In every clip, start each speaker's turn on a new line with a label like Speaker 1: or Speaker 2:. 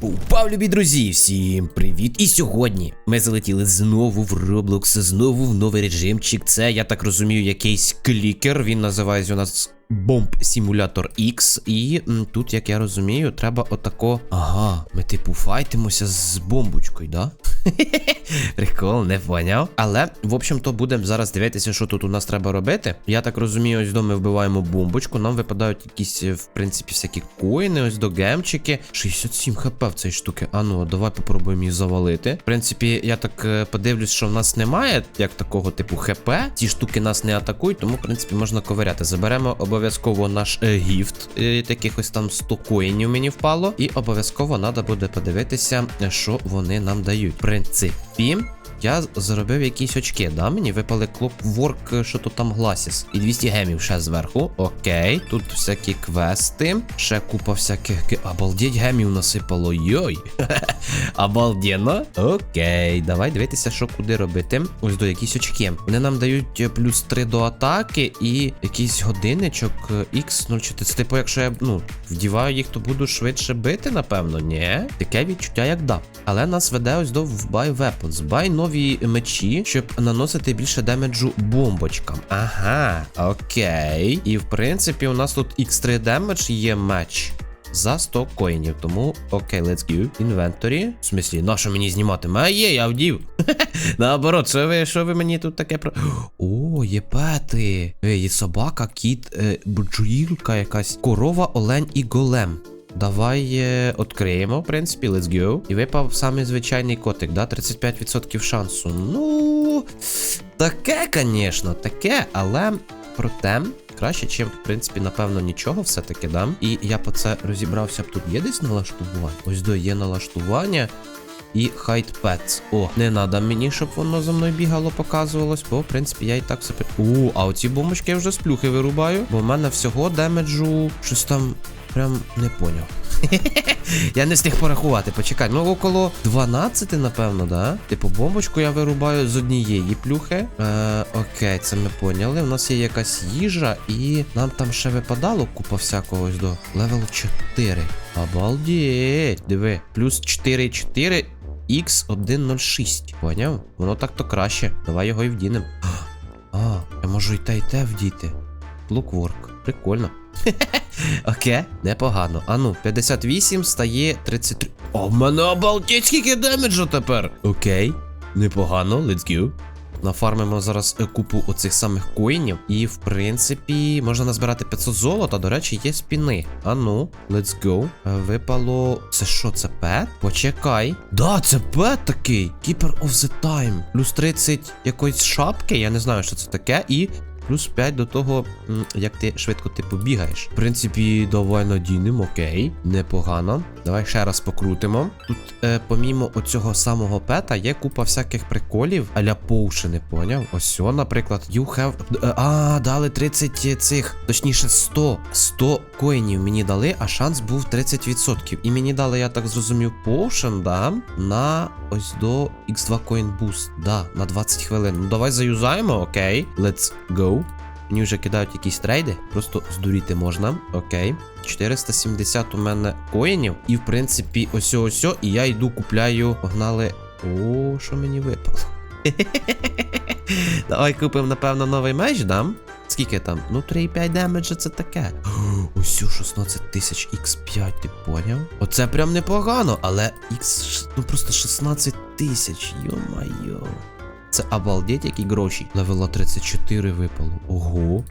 Speaker 1: Упав, любі друзі, всім привіт! І сьогодні ми залетіли знову в Roblox, знову в новий режимчик. Це, я так розумію, якийсь клікер. Він називається у нас Бомб Симулятор X. І тут, як я розумію, треба отако. Ага, ми типу файтимося з бомбочкою, да? Прикол, не поняв. Але, в общем-то, будемо зараз дивитися, що тут у нас треба робити. Я так розумію, ось до ми вбиваємо бомбочку. Нам випадають якісь, е, в принципі, всякі коїни, ось до гемчики. 67 хп в цій штуки. А ну, давай попробуємо її завалити. В принципі, я так е, подивлюсь, що в нас немає як такого типу хп. Ці штуки нас не атакують, тому, в принципі, можна ковиряти. Заберемо обов'язково наш е, гіфт. Е, таких ось там 100 коїнів мені впало. І обов'язково треба буде подивитися, е, що вони нам дають. В принципі. Я заробив якісь очки, да? Мені випали Clockwork, що то там Glasses. І 200 гемів ще зверху. Окей. Тут всякі квести. Ще купа всяких. Обалдеть, гемів насипало. Йой. Обалденно. Окей, давай дивитися, що куди робити. Ось до якісь очки. Вони нам дають е, плюс 3 до атаки і якийсь годинничок X04. Це типу, якщо я ну, вдіваю їх, то буду швидше бити, напевно. Ні. Таке відчуття, як да. Але нас веде ось до Buy Weapons. Buy нові мечі, щоб наносити більше демеджу бомбочкам. Ага, окей. І в принципі, у нас тут X3 демедж є меч. За 100 коїнів, тому окей, let's go. Інвенторі. В смислі, на що мені знімати? А є, я вдів. Наоборот, що ви, що ви мені тут таке про. О, є пети. Е, є собака, кіт, е, бджілка якась, корова, олень і голем. Давай е, відкриємо, в принципі, let's go. І випав самий звичайний котик, да? 35% шансу. Ну, таке, звісно, таке, але проте. Краще, чим, в принципі, напевно, нічого все-таки дам. І я по це розібрався б тут. Є десь налаштування? Ось до є налаштування. І Hide Pets. О, не надо мені, щоб воно за мною бігало, показувалось, бо, в принципі, я і так при- У, а оці бомбочки я вже з плюхи вирубаю, бо в мене всього демеджу щось там прям не поняв. Я не встиг порахувати, почекай. Ну, около 12, напевно, да? Типу, бомбочку я вирубаю з однієї плюхи. Е, окей, це ми поняли. У нас є якась їжа, і нам там ще випадало купа всякого ось до левел 4. Обалдеть, диви, плюс 4,4 X106. Поняв? Воно так-то краще. Давай його і вдінем. А, я можу і те, і те вдіти. Лукворк. Прикольно. Окей, непогано. А ну, 58 стає 33. О, в мене обалдеть, скільки демеджу тепер. Окей, непогано, let's go. Нафармимо зараз е, купу оцих самих коїнів. І, в принципі, можна назбирати 500 золота. До речі, є спіни. А ну, let's go. Е, Випало. Це що, це пет? Почекай. Да, це пет такий. Keeper of the time. Плюс 30 якоїсь шапки. Я не знаю, що це таке. І Плюс 5 до того, як ти швидко типу бігаєш. В принципі, давай надінемо, окей, непогано. Давай ще раз покрутимо. Тут, е, помімо оцього самого пета, є купа всяких приколів, аля поушени, поняв? Ось, о, наприклад, you have. е, А, дали 30 цих, точніше, 100. 100 коїнів мені дали, а шанс був 30%. І мені дали, я так зрозумів, поушен, да, на ось до X2 Coin Boost. Да, на 20 хвилин. Ну давай заюзаємо, окей. Let's go. Мені вже кидають якісь трейди, просто здуріти можна. Окей. 470 у мене коїнів. І в принципі, ось ось і я йду купляю. Погнали. О, що мені випало? Давай купимо, напевно, новий меч, дам. Скільки там? Ну, 3,5 демеджа це таке. Ось 16 тисяч X5, ти поняв? Оце прям непогано, але X, ну просто 16 тисяч, йо-майо. Це обалдеть, які гроші. Левела 34 випало. Ого.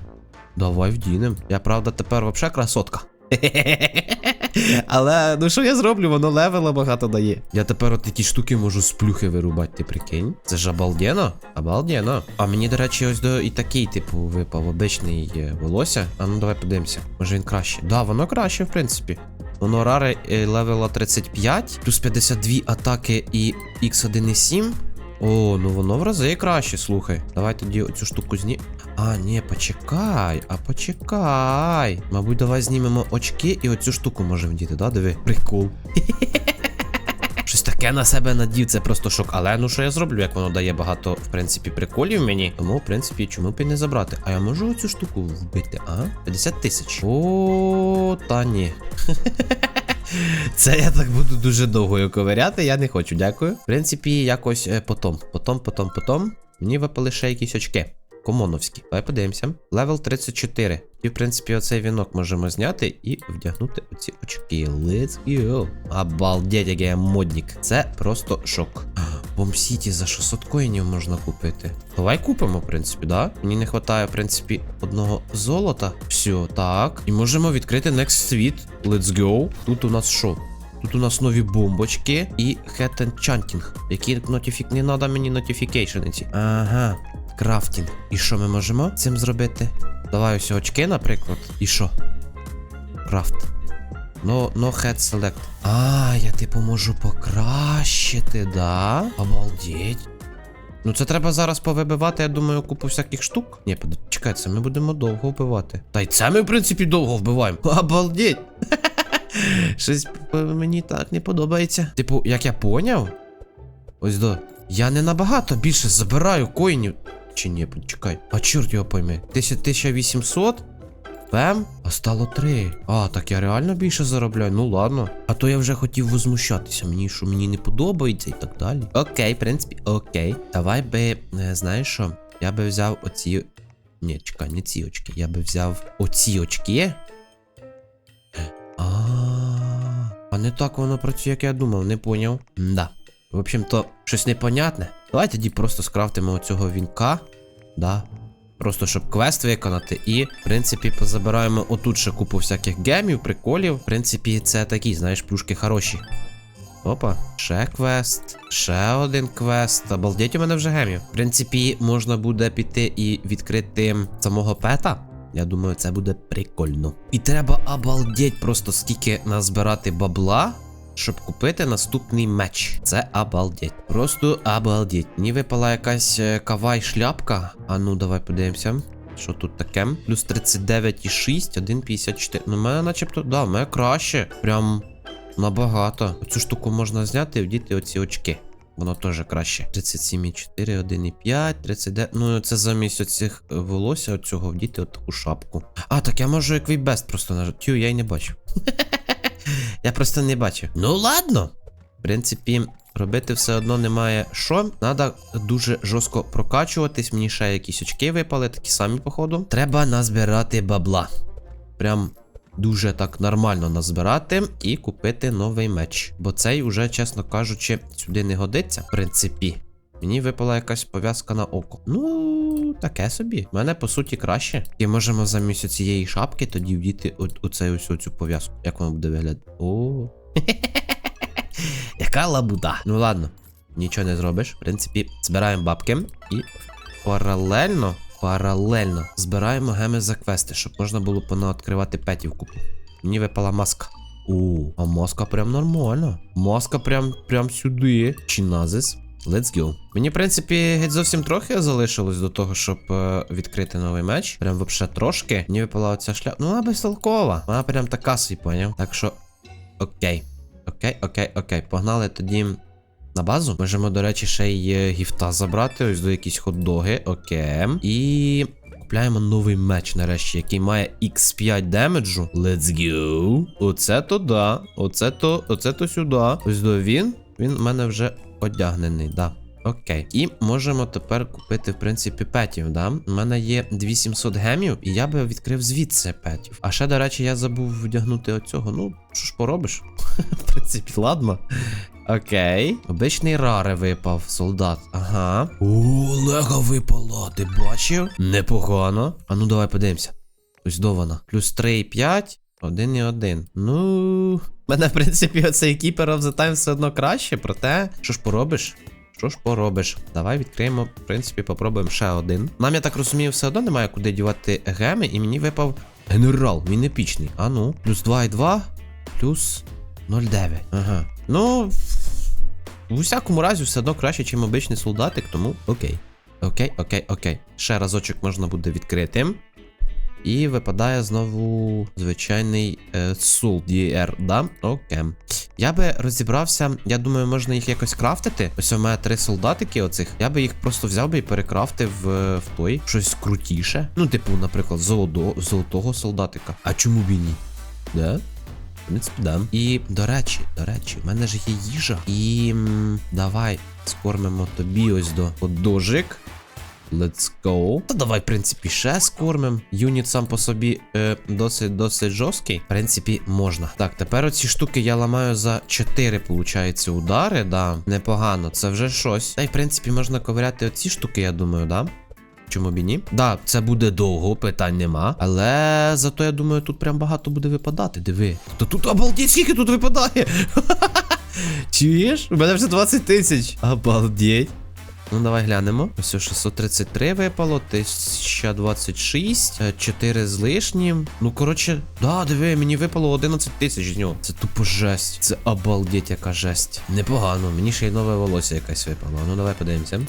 Speaker 1: Давай вдінем. Я правда тепер вообще красотка. Але ну що я зроблю, воно левела багато дає. Я тепер от такі штуки можу з плюхи вирубати, ти прикинь. Це ж обалденно? Обалденно. А мені, до речі, ось до і такий, типу, випав обичний е, волосся. А ну давай подивимося. Може він краще. Да, воно краще, в принципі. Воно раре е, левела 35, плюс 52 атаки і X1,7. О, ну воно в рази краще, слухай. Давай тоді оцю штуку зні. А, ні, почекай, а почекай. Мабуть, давай знімемо очки і оцю штуку можемо вдіти, да? Диви. Прикол. Щось таке на себе надів, це просто шок. Але ну що я зроблю, як воно дає багато, в принципі, приколів мені. Тому, в принципі, чому б і не забрати. А я можу оцю штуку вбити, а? 50 тисяч. О, та ні. Це я так буду дуже довго ковиряти, я не хочу, дякую. В принципі, якось е, потом. Потом, потом, потом. Мені випали ще якісь очки. Комоновські. Давай подивимося. Левел 34. І, в принципі, оцей вінок можемо зняти і вдягнути оці очки. Let's go. Обалдеть, який я модник. Це просто шок. Бомб Сіті за 600 коїнів можна купити. Давай купимо, в принципі, да? Мені не вистачає, в принципі, одного золота. Все, так. І можемо відкрити Next Suite. Let's go. Тут у нас що? Тут у нас нові бомбочки і Enchanting. Які нотифік... Не треба мені notification ці. Ага. Крафтінг. І що ми можемо цим зробити? Давай ось очки, наприклад. І що? Крафт. No, no head select. А, я типу можу покращити, да? Обалдеть. Ну це треба зараз повибивати, я думаю, купу всяких штук. Ні, под- чекай, це ми будемо довго вбивати. Та й це ми, в принципі, довго вбиваємо. Обалдеть. Щось е, мені так не подобається. Типу, як я поняв? Ось до. Я не набагато більше забираю коїнів. Чи ні, чекай. А чорт його пойми. 10 1800? Пем? А стало 3. А, так я реально більше заробляю. Ну ладно. А то я вже хотів возмущатися. Мені що мені не подобається і так далі. Окей, в принципі, окей. Давай би, е, знаєш що? Я би взяв оці. Ні, чекай, не ці очки. Я би взяв оці очки. А, а не так воно працює, як я думав, не поняв. Да. В общем-то, щось непонятне. Давай тоді просто скрафтимо оцього вінка. Да. Просто щоб квест виконати. І, в принципі, позабираємо отут ще купу всяких гемів, приколів. В принципі, це такі, знаєш, плюшки хороші. Опа, ще квест, ще один квест. Обалдеть у мене вже гемів. В принципі, можна буде піти і відкрити самого пета. Я думаю, це буде прикольно. І треба обалдеть просто скільки назбирати бабла, щоб купити наступний меч. Це обалдеть. Просто обалдеть. Мені випала якась е, кавай шляпка. А ну, давай подивимося. Що тут таке? Плюс 39,6, 1,54. Ну, мене начебто, да, мене краще. Прям набагато. Цю штуку можна зняти і вдіти оці очки. Воно теж краще. 37,4, 1,5, 39. Ну, це замість оцих е, волосся оцього вдіти от таку шапку. А, так я можу як просто нажати. Тю, я й не бачив. я просто не бачив. Ну ладно. В принципі, робити все одно немає що. Надо дуже жорстко прокачуватись. Мені ще якісь очки випали, такі самі, походу. Треба назбирати бабла. Прям дуже так нормально назбирати і купити новий меч. Бо цей уже, чесно кажучи, сюди не годиться. В принципі. Мені випала якась пов'язка на око. Ну, таке собі. У мене по суті краще. І можемо замість цієї шапки тоді вдіти оцей ось оцю пов'язку. Як воно буде виглядати? О. Яка лабуда. Ну ладно, нічого не зробиш. В принципі, збираємо бабки і паралельно. Паралельно збираємо геми за квести, щоб можна було понадкривати петів. Мені випала маска. О, а маска прям нормально. Маска прям прям сюди. Чиназис. Let's go. Мені, в принципі, геть зовсім трохи залишилось до того, щоб е, відкрити новий меч. Прям вообще трошки. Мені випала оця шляпа. Ну, вона безтолкова. Вона прям така собі, поняв. Так що. Окей. Окей, окей, окей. Погнали тоді на базу. Можемо, до речі, ще й е, гіфта забрати. Ось до якісь хот-доги. Окей. І. Купляємо новий меч, нарешті, який має X5 демеджу. Let's go. Оце то да. Оце то, оце то сюди. Ось до він. Він в мене вже одягнений, да. Окей. І можемо тепер купити, в принципі, петів, да? У мене є 2700 гемів, і я би відкрив звідси петів. А ще, до речі, я забув вдягнути оцього. Ну, що ж поробиш? В принципі, ладно. Окей. Обичний рари випав, солдат. Ага. О, лего випало, ти бачив? Непогано. А ну давай подивимося. Ось до вона. Плюс 3,5. Один і один. Ну. Мене, в принципі, оцей Keeper of the Time все одно краще, проте, що ж поробиш? Що ж поробиш? Давай відкриємо, в принципі, попробуємо ще один. Нам, я так розумію, все одно немає куди дівати геми, і мені випав генерал, він епічний. А ну, плюс 2,2, плюс 0,9. Ага. Ну. В усякому разі, все одно краще, ніж обичний солдатик, тому окей. Окей, окей, окей. Ще разочок можна буде відкрити. І випадає знову звичайний е, Сул DR, да? Окей. Я би розібрався, я думаю, можна їх якось крафтити. Ось у мене три солдатики оцих. Я би їх просто взяв би і перекрафтив е, в той щось крутіше. Ну, типу, наприклад, золото, золотого солдатика. А чому б і ні? Да? В принципі, да. І до речі, до речі, в мене ж є їжа. І м, давай скормимо тобі ось до подожик. Let's go. Та давай, в принципі, ще скормим. Юніт сам по собі е, досить досить жорсткий. В принципі, можна. Так, тепер оці штуки я ламаю за 4, получається, удари. Да, непогано, це вже щось. Та й в принципі можна ковиряти оці штуки, я думаю, да? Чому б і ні? Да, це буде довго, питань нема. Але зато я думаю, тут прям багато буде випадати. Диви. То тут обалдіть, скільки тут випадає. Чуєш? У мене вже 20 тисяч. Обалдеть. Ну, давай глянемо. Ось 633 випало, 1026, 4 з лишнім. Ну, коротше, да, диви, мені випало 11 тисяч з нього. Це тупо жесть. Це обалдеть, яка жесть. Непогано, мені ще й нове волосся якесь випало. Ну, давай подивимося.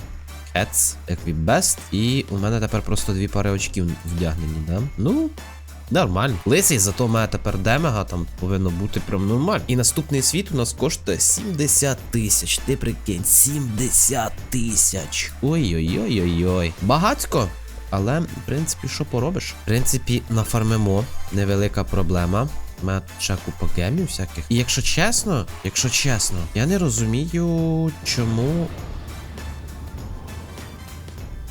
Speaker 1: Cats, Equip Best. І у мене тепер просто дві пари очків вдягнені, да? Ну, Нормально. Лисий, зато мене тепер демега там повинно бути прям нормально. І наступний світ у нас коштує 70 тисяч. Ти прикинь, 70 тисяч. Ой-ой-ой-ой-ой. Багацько. Але, в принципі, що поробиш? В принципі, нафармимо. Невелика проблема. У мене тут ще купа гемів всяких. І якщо чесно, якщо чесно, я не розумію, чому.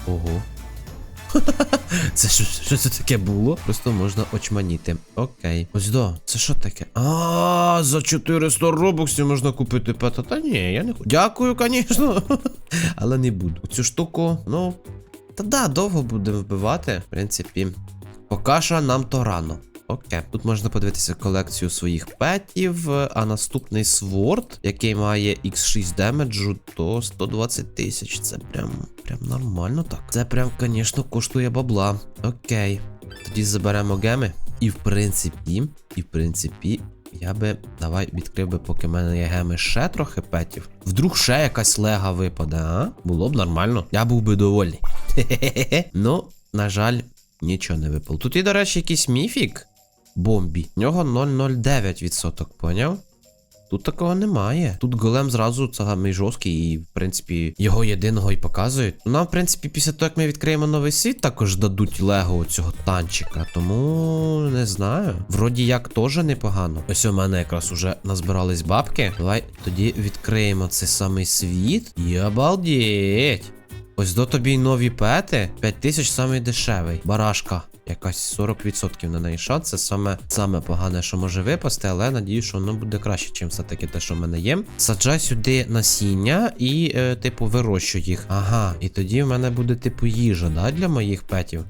Speaker 1: Ого. Це що, що це таке було? Просто можна очманіти. Окей. Ось до, це що таке? А, за 400 робоксів можна купити пета. Та ні, я не хочу. Дякую, звісно. Але не буду. Цю штуку, ну. Та да, довго будемо вбивати. В принципі, поки що нам то рано. Окей, тут можна подивитися колекцію своїх петів, а наступний сворд, який має X6 демеджу, то 120 тисяч. Це прям прям нормально так. Це прям, звісно, коштує бабла. Окей. Тоді заберемо геми. І в принципі, і в принципі, я би давай відкрив би, поки в мене є геми ще трохи петів. Вдруг ще якась лега випаде, а? Було б нормально. Я був би довольний. Ну, на жаль, нічого не випало. Тут і, до речі, якийсь міфік. Бомбі. В нього 0,09%, поняв? Тут такого немає. Тут голем зразу самий жорсткий, і, в принципі, його єдиного і показують. Нам, в принципі, після того, як ми відкриємо новий світ, також дадуть лего цього танчика. Тому не знаю. Вроді як теж непогано. Ось у мене якраз уже назбирались бабки. Давай тоді відкриємо цей самий світ. І обалдеть! Ось до тобі нові пети. 5000 самий дешевий. Барашка. Якась 40% на неї шанс. Це саме саме погане, що може випасти, але надію, що воно буде краще, чим все-таки те, що в мене є. Саджай сюди насіння і, е, типу, вирощу їх. Ага, і тоді в мене буде, типу, їжа, да, для моїх петів.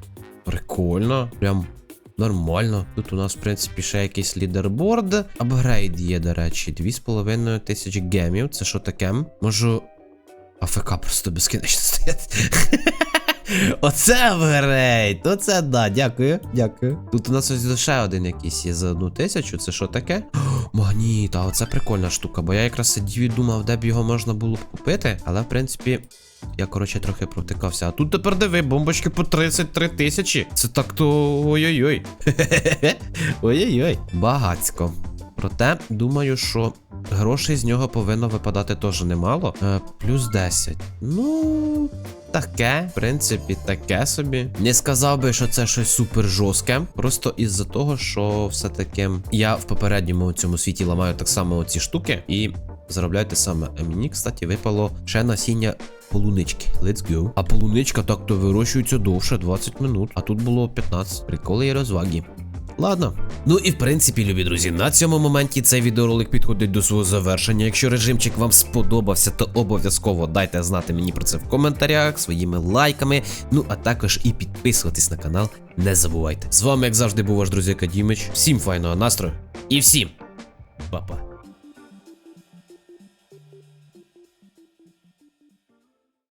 Speaker 1: Прикольно. Прям. Нормально. Тут у нас, в принципі, ще якийсь лідерборд. Апгрейд є, до речі, 2,5 тисячі гемів. Це що таке? Можу. АФК просто безкінечно стояти. Оце апгрейд! Оце да, дякую, дякую. Тут у нас ось ще один якийсь є за одну тисячу. Це що таке? Магніт, а оце прикольна штука, бо я якраз сидів і думав, де б його можна було б купити. Але в принципі. Я, коротше, трохи протикався. А тут тепер диви, бомбочки по 33 тисячі. Це так то. Ой-ой-ой. Ой-ой-ой. Багацько. Проте, думаю, що грошей з нього повинно випадати теж немало. Е, плюс 10. Ну. Таке, в принципі, таке собі. Не сказав би, що це щось супер жорстке. Просто із-за того, що все-таки я в попередньому цьому світі ламаю так само оці штуки і заробляю те саме. А мені, кстати, випало ще насіння полунички. Let's go. А полуничка так то вирощується довше 20 минут. А тут було 15. Приколи і розваги. Ладно. Ну і в принципі, любі друзі, на цьому моменті цей відеоролик підходить до свого завершення. Якщо режимчик вам сподобався, то обов'язково дайте знати мені про це в коментарях, своїми лайками. Ну а також і підписуватись на канал не забувайте. З вами, як завжди, був ваш друзі Кадімич. Всім файного настрою і всім па-па.